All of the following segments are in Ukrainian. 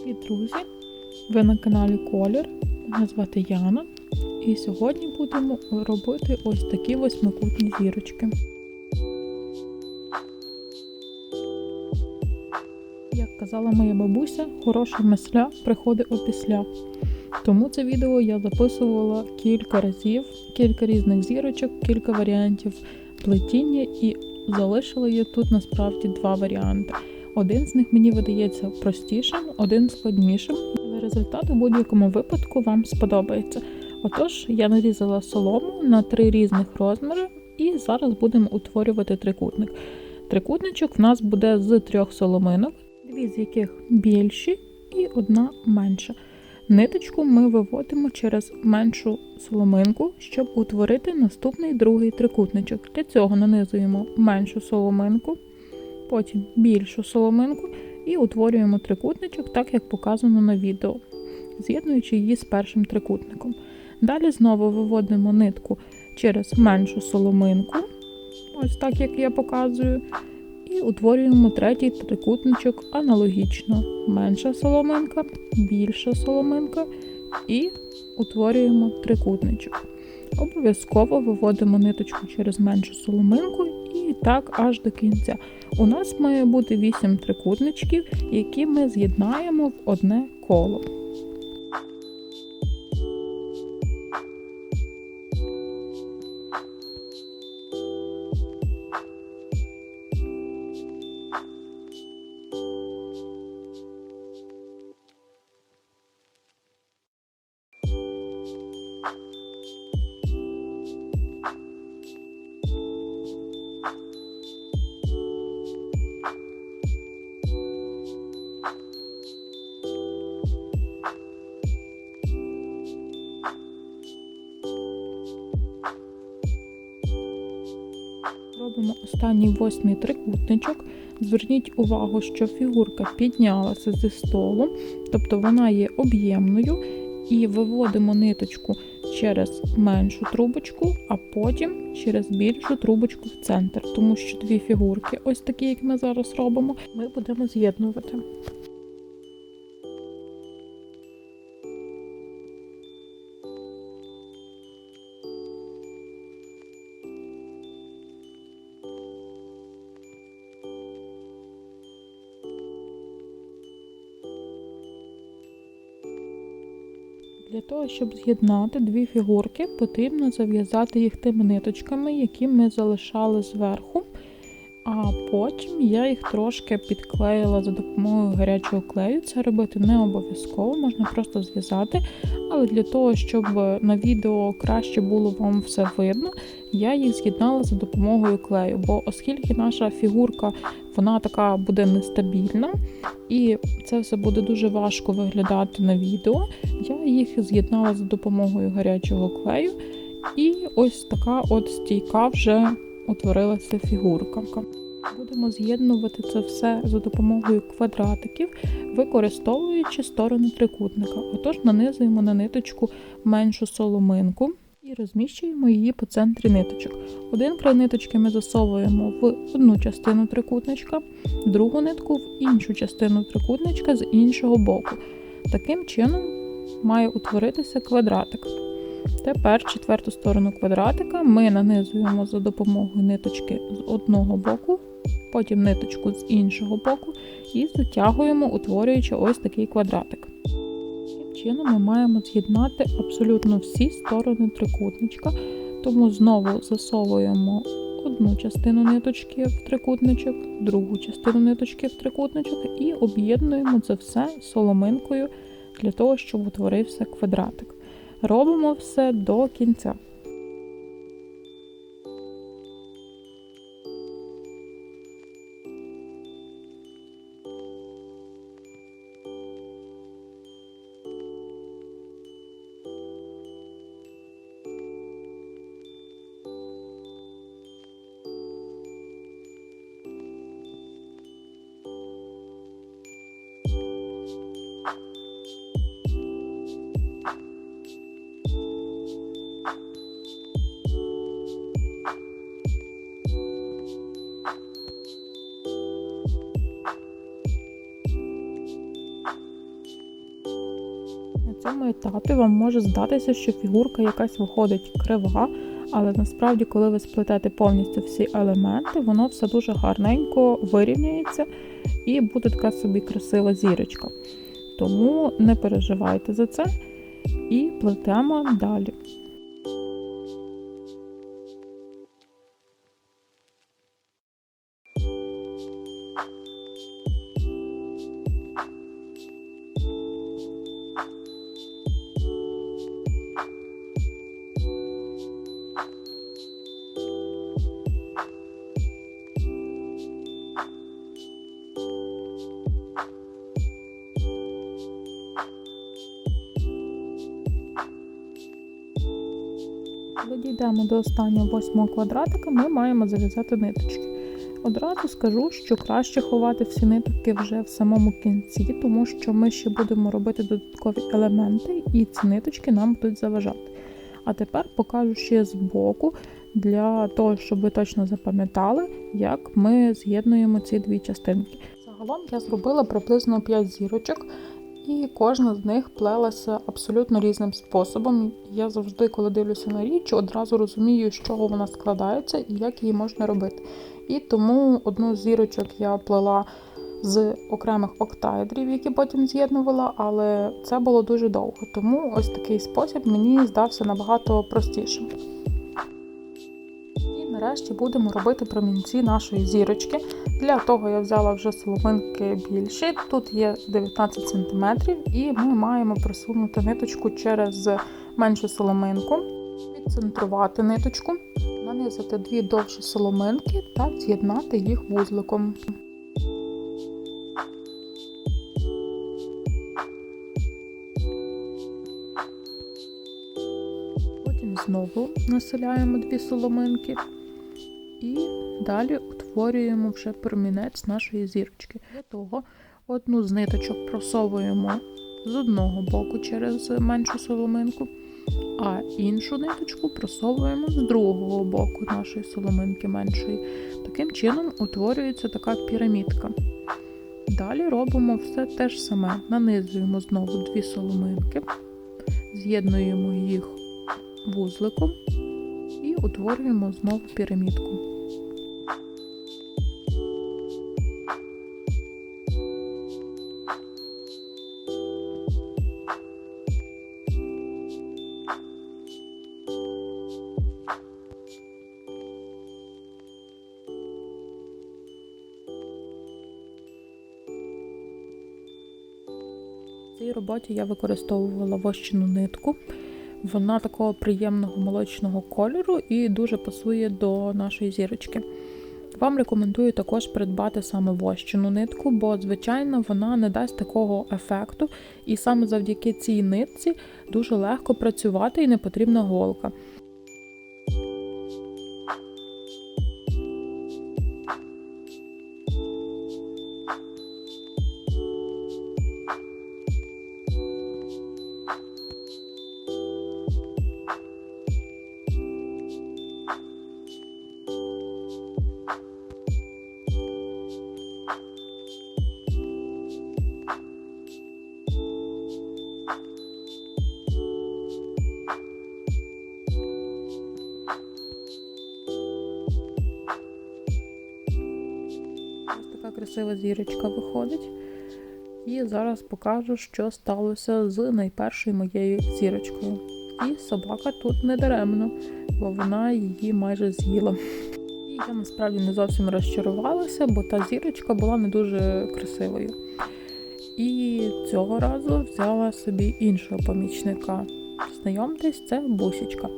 Привіт, друзі! Ви на каналі Колір. Мене звати Яна. І сьогодні будемо робити ось такі восьмикутні зірочки. Як казала моя бабуся, хороша мисля приходить опісля. Тому це відео я записувала кілька разів, кілька різних зірочок, кілька варіантів плетіння і залишила я тут насправді два варіанти. Один з них мені видається простішим, один складнішим, але результат у будь-якому випадку вам сподобається. Отож, я нарізала солому на три різних розміри, і зараз будемо утворювати трикутник. Трикутничок в нас буде з трьох соломинок, дві з яких більші і одна менша. Ниточку ми виводимо через меншу соломинку, щоб утворити наступний другий трикутничок. Для цього нанизуємо меншу соломинку потім більшу соломинку і утворюємо трикутничок, так як показано на відео, з'єднуючи її з першим трикутником. Далі знову виводимо нитку через меншу соломинку, ось так як я показую, і утворюємо третій трикутничок аналогічно. Менша соломинка, більша соломинка і утворюємо трикутничок. Обов'язково виводимо ниточку через меншу соломинку і так аж до кінця. У нас має бути 8 трикутничків, які ми з'єднаємо в одне коло. Робимо останній восьмий трикутничок. Зверніть увагу, що фігурка піднялася зі столу, тобто вона є об'ємною, і виводимо ниточку через меншу трубочку, а потім через більшу трубочку в центр, тому що дві фігурки, ось такі, як ми зараз робимо, ми будемо з'єднувати. Для того, щоб з'єднати дві фігурки, потрібно зав'язати їх тими ниточками, які ми залишали зверху. Потім я їх трошки підклеїла за допомогою гарячого клею. Це робити не обов'язково, можна просто зв'язати. Але для того, щоб на відео краще було вам все видно, я їх з'єднала за допомогою клею. Бо оскільки наша фігурка вона така буде нестабільна, і це все буде дуже важко виглядати на відео, я їх з'єднала за допомогою гарячого клею. І ось така от стійка вже утворилася фігурка. Будемо з'єднувати це все за допомогою квадратиків, використовуючи сторони трикутника. Отож, нанизуємо на ниточку меншу соломинку і розміщуємо її по центрі ниточок. Один край ниточки ми засовуємо в одну частину трикутничка, другу нитку в іншу частину трикутничка з іншого боку. Таким чином має утворитися квадратик. Тепер четверту сторону квадратика ми нанизуємо за допомогою ниточки з одного боку, потім ниточку з іншого боку і затягуємо, утворюючи ось такий квадратик. Таким чином ми маємо з'єднати абсолютно всі сторони трикутничка, тому знову засовуємо одну частину ниточки в трикутничок, другу частину ниточки в трикутничок і об'єднуємо це все соломинкою для того, щоб утворився квадратик. Робимо все до кінця. Етапі вам може здатися, що фігурка якась виходить крива, але насправді, коли ви сплетете повністю всі елементи, воно все дуже гарненько вирівняється і буде така собі красива зірочка. Тому не переживайте за це і плетемо далі. Дійдемо до останнього восьмого квадратика, ми маємо зав'язати ниточки. Одразу скажу, що краще ховати всі нитки вже в самому кінці, тому що ми ще будемо робити додаткові елементи, і ці ниточки нам будуть заважати. А тепер покажу ще з боку, для того, щоб ви точно запам'ятали, як ми з'єднуємо ці дві частинки. Загалом я зробила приблизно 5 зірочок, і кожна з них плелася абсолютно різним способом. Я завжди, коли дивлюся на річ, одразу розумію, з чого вона складається і як її можна робити. І тому одну з зірочок я плела з окремих октаедрів, які потім з'єднувала, але це було дуже довго. Тому ось такий спосіб мені здався набагато простішим. Нарешті будемо робити промінці нашої зірочки. Для того я взяла вже соломинки більші. Тут є 19 см, і ми маємо просунути ниточку через меншу соломинку, відцентрувати ниточку, нанизати дві довші соломинки та з'єднати їх вузликом. Знову населяємо дві соломинки і далі утворюємо вже промінець нашої зірочки. Для того одну з ниточок просовуємо з одного боку через меншу соломинку, а іншу ниточку просовуємо з другого боку нашої соломинки меншої. Таким чином утворюється така пірамідка. Далі робимо все те ж саме. Нанизуємо знову дві соломинки, з'єднуємо їх вузликом і утворюємо знову пірамідку. Роботі я використовувала вощену нитку. Вона такого приємного молочного кольору і дуже пасує до нашої зірочки. Вам рекомендую також придбати саме вощену нитку, бо, звичайно, вона не дасть такого ефекту, і саме завдяки цій нитці дуже легко працювати і не потрібна голка. Красива зірочка виходить. І зараз покажу, що сталося з найпершою моєю зірочкою. І собака тут не даремно, бо вона її майже з'їла. І я насправді не зовсім розчарувалася, бо та зірочка була не дуже красивою. І цього разу взяла собі іншого помічника. Знайомтесь, це бусічка.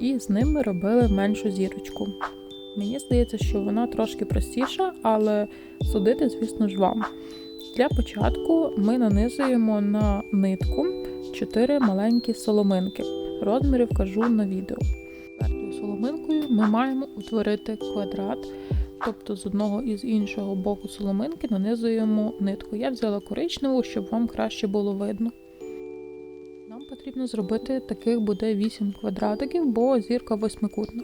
І з ним ми робили меншу зірочку. Мені здається, що вона трошки простіша, але судити, звісно ж, вам. Для початку ми нанизуємо на нитку 4 маленькі соломинки. Розміри вкажу на відео. Четвертою соломинкою ми маємо утворити квадрат, тобто з одного і з іншого боку соломинки нанизуємо нитку. Я взяла коричневу, щоб вам краще було видно. Нам потрібно зробити таких буде 8 квадратиків, бо зірка восьмикутна.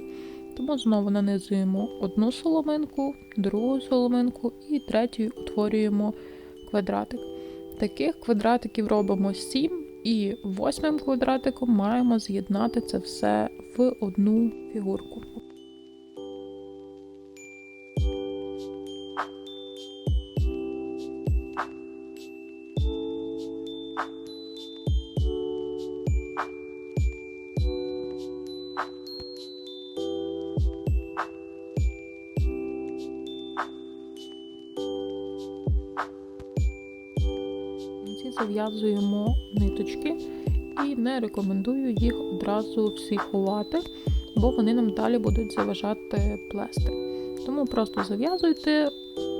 Тому знову нанизуємо одну соломинку, другу соломинку і третю утворюємо квадратик. Таких квадратиків робимо 7, І восьмим квадратиком маємо з'єднати це все в одну фігурку. Зав'язуємо ниточки і не рекомендую їх одразу всі ховати, бо вони нам далі будуть заважати плести. Тому просто зав'язуйте,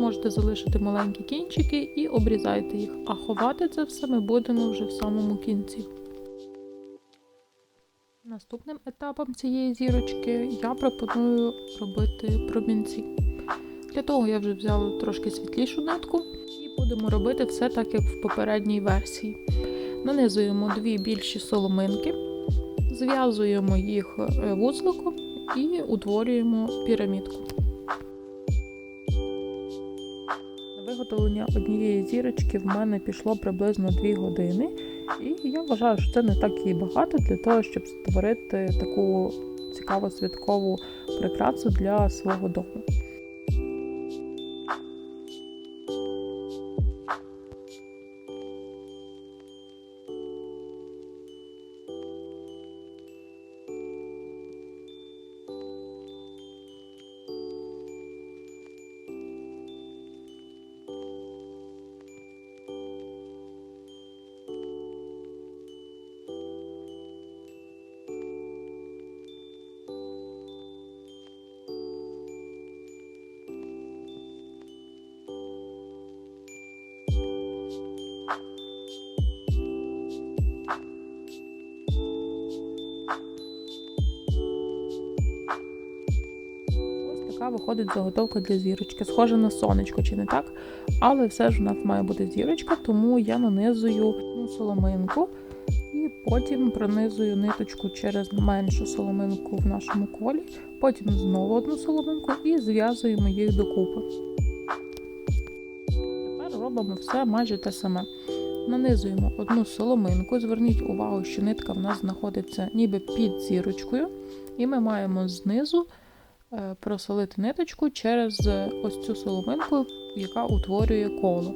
можете залишити маленькі кінчики і обрізайте їх, а ховати це все ми будемо вже в самому кінці. Наступним етапом цієї зірочки я пропоную робити промінці. Для того я вже взяла трошки світлішу нитку будемо робити все так, як в попередній версії. Нанизуємо дві більші соломинки, зв'язуємо їх е, вузликом і утворюємо пірамідку. На виготовлення однієї зірочки в мене пішло приблизно 2 години, і я вважаю, що це не так і багато для того, щоб створити таку цікаву святкову прикрасу для свого дому. Виходить заготовка для зірочки. Схожа на сонечко, чи не так? Але все ж у нас має бути зірочка, тому я нанизую соломинку і потім пронизую ниточку через меншу соломинку в нашому колі, потім знову одну соломинку і зв'язуємо їх докупи. Тепер робимо все майже те саме. Нанизуємо одну соломинку. Зверніть увагу, що нитка в нас знаходиться ніби під зірочкою, і ми маємо знизу просолити ниточку через е, ось цю соломинку, яка утворює коло.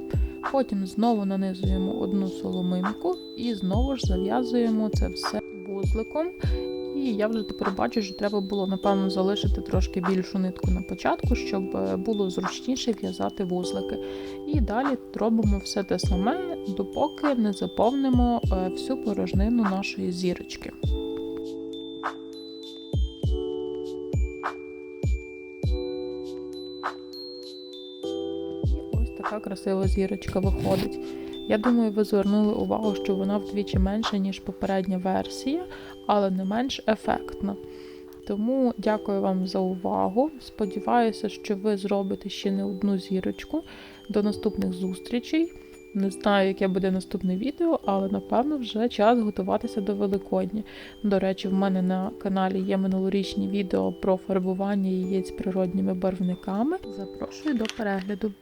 Потім знову нанизуємо одну соломинку і знову ж зав'язуємо це все вузликом. І я вже тепер бачу, що треба було, напевно, залишити трошки більшу нитку на початку, щоб е, було зручніше в'язати вузлики. І далі робимо все те саме, допоки не заповнимо е, всю порожнину нашої зірочки. Красива зірочка виходить. Я думаю, ви звернули увагу, що вона вдвічі менша, ніж попередня версія, але не менш ефектна. Тому дякую вам за увагу. Сподіваюся, що ви зробите ще не одну зірочку. До наступних зустрічей. Не знаю, яке буде наступне відео, але напевно вже час готуватися до Великодня. До речі, в мене на каналі є минулорічні відео про фарбування яєць природніми барвниками. Запрошую до перегляду.